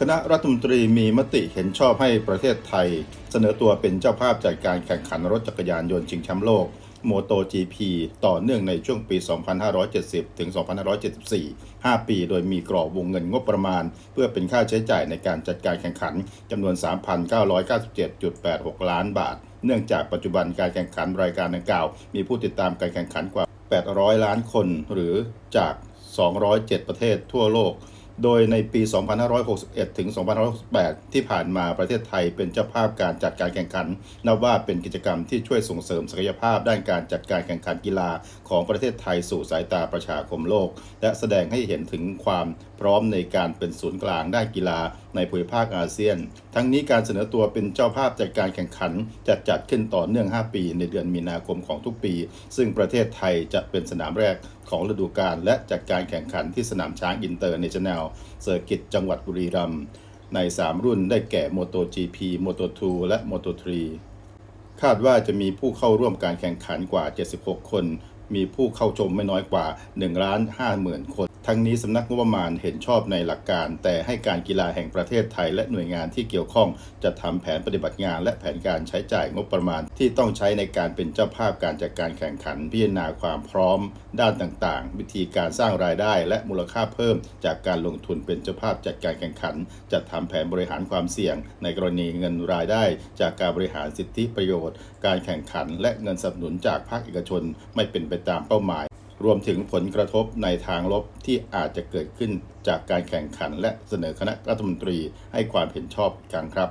คณะรัฐมนตรีมีมติเห็นชอบให้ประเทศไทย เสนอตัวเป็นเจ้าภาพจัดการแข่งขันรถจักรยานยนต์ชิงแชมป์โลก m o t o GP ต่อเนื่องในช่วงปี 2570 ถึง 2574 5 ปี โดยมีกรอบวงเงินงบประมาณ เพื่อเป็นค่าใช้จ่ายในการจัดการแข่งขันจำนวน 3,997.86 ล้านบาท เนื่องจากปัจจุบันการแข่งขันรายการดังกล่าว มีผู้ติดตามการแข่งขันกว่า 800 ล้านคน หรือจาก 207 ประเทศทั่วโลก โดยในปี 2561 ถึง 2568 ที่ผ่านมาประเทศไทยเป็นเจ้าภาพการจัดการแข่งขัน นับว่าเป็นกิจกรรมที่ช่วยส่งเสริมศักยภาพด้านการจัดการแข่งขันกีฬาของประเทศไทยสู่สายตาประชาคมโลก และแสดงให้เห็นถึงความพร้อมในการเป็นศูนย์กลางด้านกีฬาในภูมิภาคอาเซียน ทั้งนี้การเสนอตัวเป็นเจ้าภาพจัดการแข่งขันจะจัดขึ้นต่อเนื่อง 5 ปี ในเดือนมีนาคมของทุกปี ซึ่งประเทศไทยจะเป็นสนามแรก ของฤดูกาลและจัดการแข่งขันที่สนามช้างอินเตอร์เนชั่นแนลเซอร์กิตจังหวัดบุรีรัมย์ใน 3 รุ่นได้แก่ MotoGP Moto2 และ Moto3 คาดว่าจะมีผู้เข้าร่วมการแข่งขันกว่า 76 คน มีผู้เข้าชมไม่น้อยกว่า1ล้าน5หมื่นคน ทั้งนี้สำนักงบประมาณเห็นชอบในหลักการ แต่ให้การกีฬาแห่งประเทศไทยและหน่วยงานที่เกี่ยวข้องจะทำแผนปฏิบัติงานและแผนการใช้จ่ายงบประมาณ ที่ต้องใช้ในการเป็นเจ้าภาพการจัดการแข่งขัน พิจารณาความพร้อม ด้านต่างๆ วิธีการสร้างรายได้ และมูลค่าเพิ่ม จากการลงทุนเป็นเจ้าภาพจัดการแข่งขัน จัดทำแผนบริหารความเสี่ยง ในกรณีเงินรายได้ จากการบริหารสิทธิประโยชน์ การแข่งขัน และเงินสนับสนุนจากภาคเอกชนไม่เป็นไปตามเป้าหมาย รวมถึงผลกระทบในทางลบที่อาจจะเกิดขึ้นจากการแข่งขัน และเสนอคณะรัฐมนตรีให้ความเห็นชอบอีกครั้งครับ